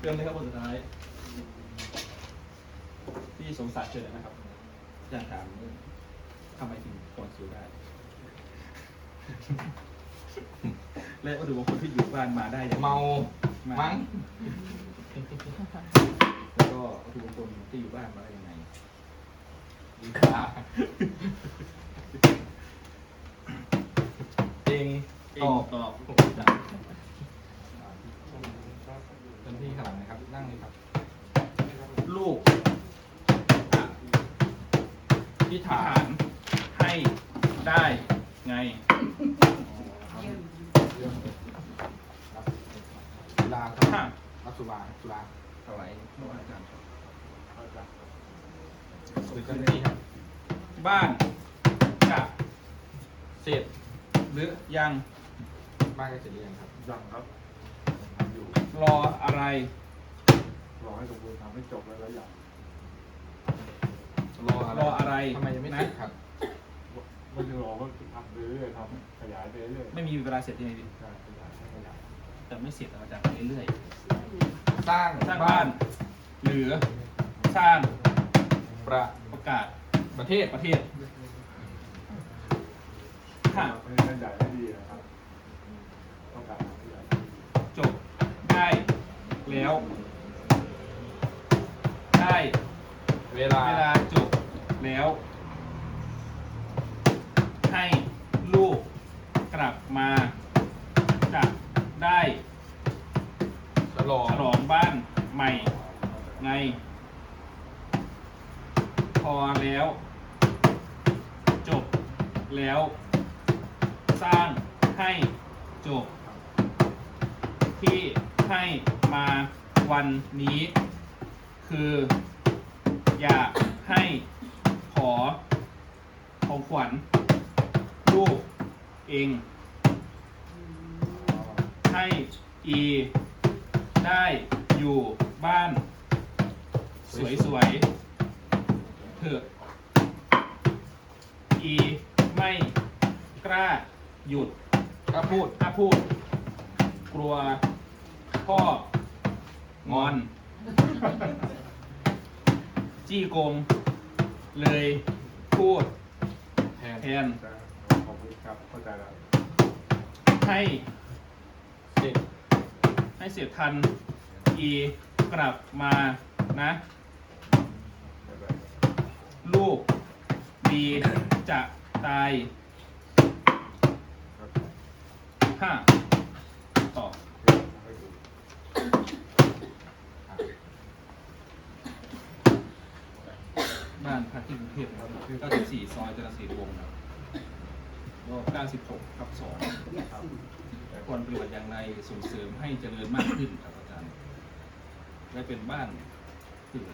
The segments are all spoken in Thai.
เรื่องเลยครับคนสุดท้ายพี่สมศักดิ์เชิญนะครับอยากถามเรื่องทำไมถึงปอนคิวได้ และวัตถุมงคลที่อยู่บ้านมาได้ยังไงเมา มั้ง แล้วก็วัตถุมงคลที่อยู่บ้านมาได้ยังไงดีกว่าเองเอตงอบตอบเป็นที่ขางหลัง นะครับนั่งเลยครับ ลูกอธิษฐานให้ได้ไงสุราครับห้ารับสุราสุราถวายพระอาจารย์ครับคือเจ้าหน้าที่ครับ บ้านจะเสร็จหรือยังบ้านก็เสร็จหรือยังครับยังครับทำอยู่รออะไรรอ ให้สมบูรณ์ทำให้จบแล้วแล้วอย่างรออะไรรออะไรทำไมยังไม่เสร็จครับไม่ได้รอก็ทำไปเรื่อยๆทำขยายไปเรื่อยๆไม่มีเวลาเสร็จยังไงดีใช่ขยายขยายแต่ไม่เสร็จอาจารย์ไปเรื่อยสร้างๆสร้างบ้าน หรือสร้างประประกาศประเทศประเทศค่ะให้ขยายให้ดีนะครับต้องการขยายให้ดีจบได้แล้ว ได้เวลา เวลาจบแล้ว ให้ลูกกลับมาจะได้ฉลองฉลองบ้านใหม่ไงพอแล้ว จบแล้ว สร้างให้จบ ที่ให้มาวันนี้ คือ อยากให้ขอของขวัญลูกเอง ให้อี ได้อยู่บ้าน สวยๆเถอะอีไม่กล้าหยุดถ้าพูดถ้าพูด กลัวพ่องอน จี้โกงเลยพูดแทนแทนจะขอบคุณครับเข้าใจแล้วให้เสร็จให้เสียทันอีกลับมานะบ๊ายบายลูกดีจะตายครับห้าต่อ ให้ดู บ้านพักที่กรุงเทพนะครับ94ซอยจรศรีวงศ์นะครับรอบ96ครับ2ครับควรปฏิบัติอย่างไรส่งเสริมให้เจริญมากขึ้นครับอาจารย์และเป็นบ้านที่ไหน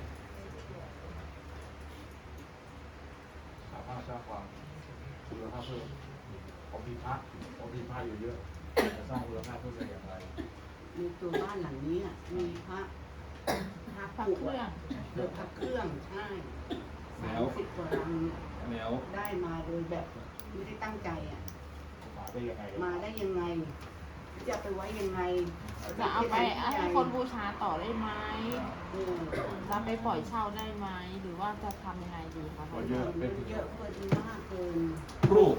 สามารถสร้างความมูลค่าเพิ่มผมมีพระผมมีพระอยู่เยอะจะสร้างมูลค่าเพิ่มได้อย่างไรในตัวบ้านหลังนี้อะมีพระพระพระปุเครื่องหรือพระเครื่องใช่ แล้สาวมสิบกว่าลังแล้วได้มาโดยแบบไม่ได้ตั้งใจอะ มาได้ยังไงมาได้ยังไง จะไปไว้ยังไงจะเอาไปให้คนบูชาต่อได้ไหมเออจะไปปล่อยเช่าได้ไหม หรือว่าจะทำยังไงดีคะก็เยอะเป็นเยอะเกินมากเกินรูป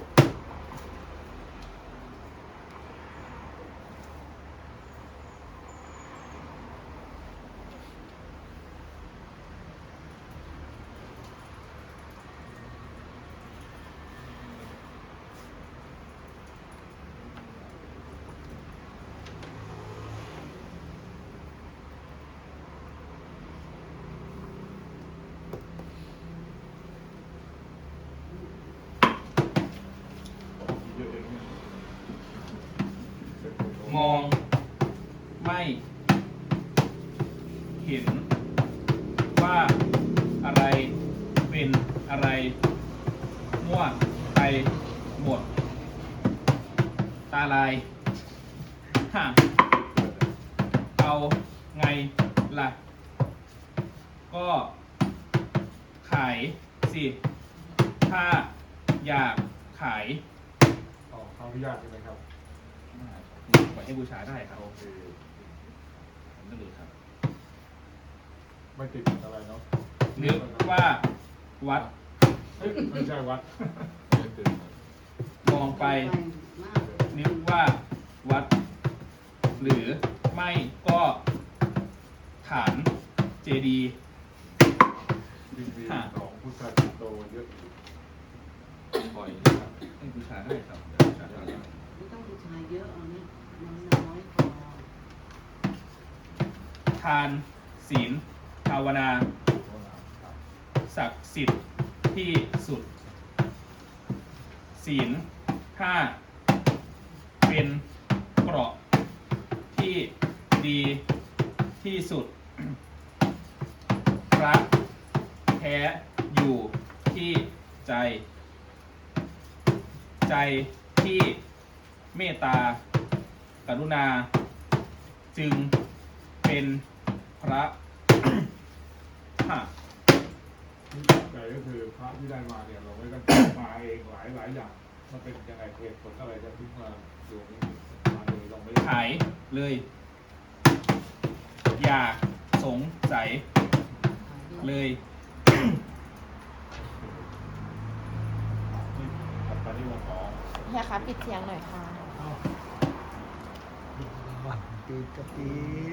มอง ไม่ เห็นว่าอะไรเป็นอะไรมั่วไปหมด ตาลายฮะเอาไงล่ะ ก็ขายสิ ถ้าอยากขาย ขออนุญาตใช่ไหมครับ ปล่อยให้บูชาได้ครับ โอเค นั่นเลยครับไม่ติดอะไรเนาะนึกว่าวัดเอ้ยไม่ใช่วัดไม่ตื่นมองไปมากเลยนึกว่าวัด หรือไม่ก็ฐานเจดีย์ดีวีค่ะของพุทธจิตโตเยอะปล่อยให้บูชาได้ครับบูชาได้ ไม่ต้องบูชาเยอะเอาเนี่ยน้อยๆพอ ทาน ศีล ภาวนา ศักดิ์สิทธิ์ที่สุด ศีลห้าเป็นเกราะที่ดีที่สุด พระแท้อยู่ที่ใจ ใจที่เมตตากรุณา จึงเป็น พระฮะที่ใจก็คือพระที่ได้มาเนี่ยเราไม่ต้องมาเองหลายหลายอย่าง มันเป็นยังไงเหตุผลอะไรจะทิ้งมาอยู่นี่มาโดยเราไม่ได้ขายเลย อย่าสงสัยเลย นี่ถัดไปนี่วันของเฮียคะปิดเสียงหน่อยค่ะ วันปีกะปี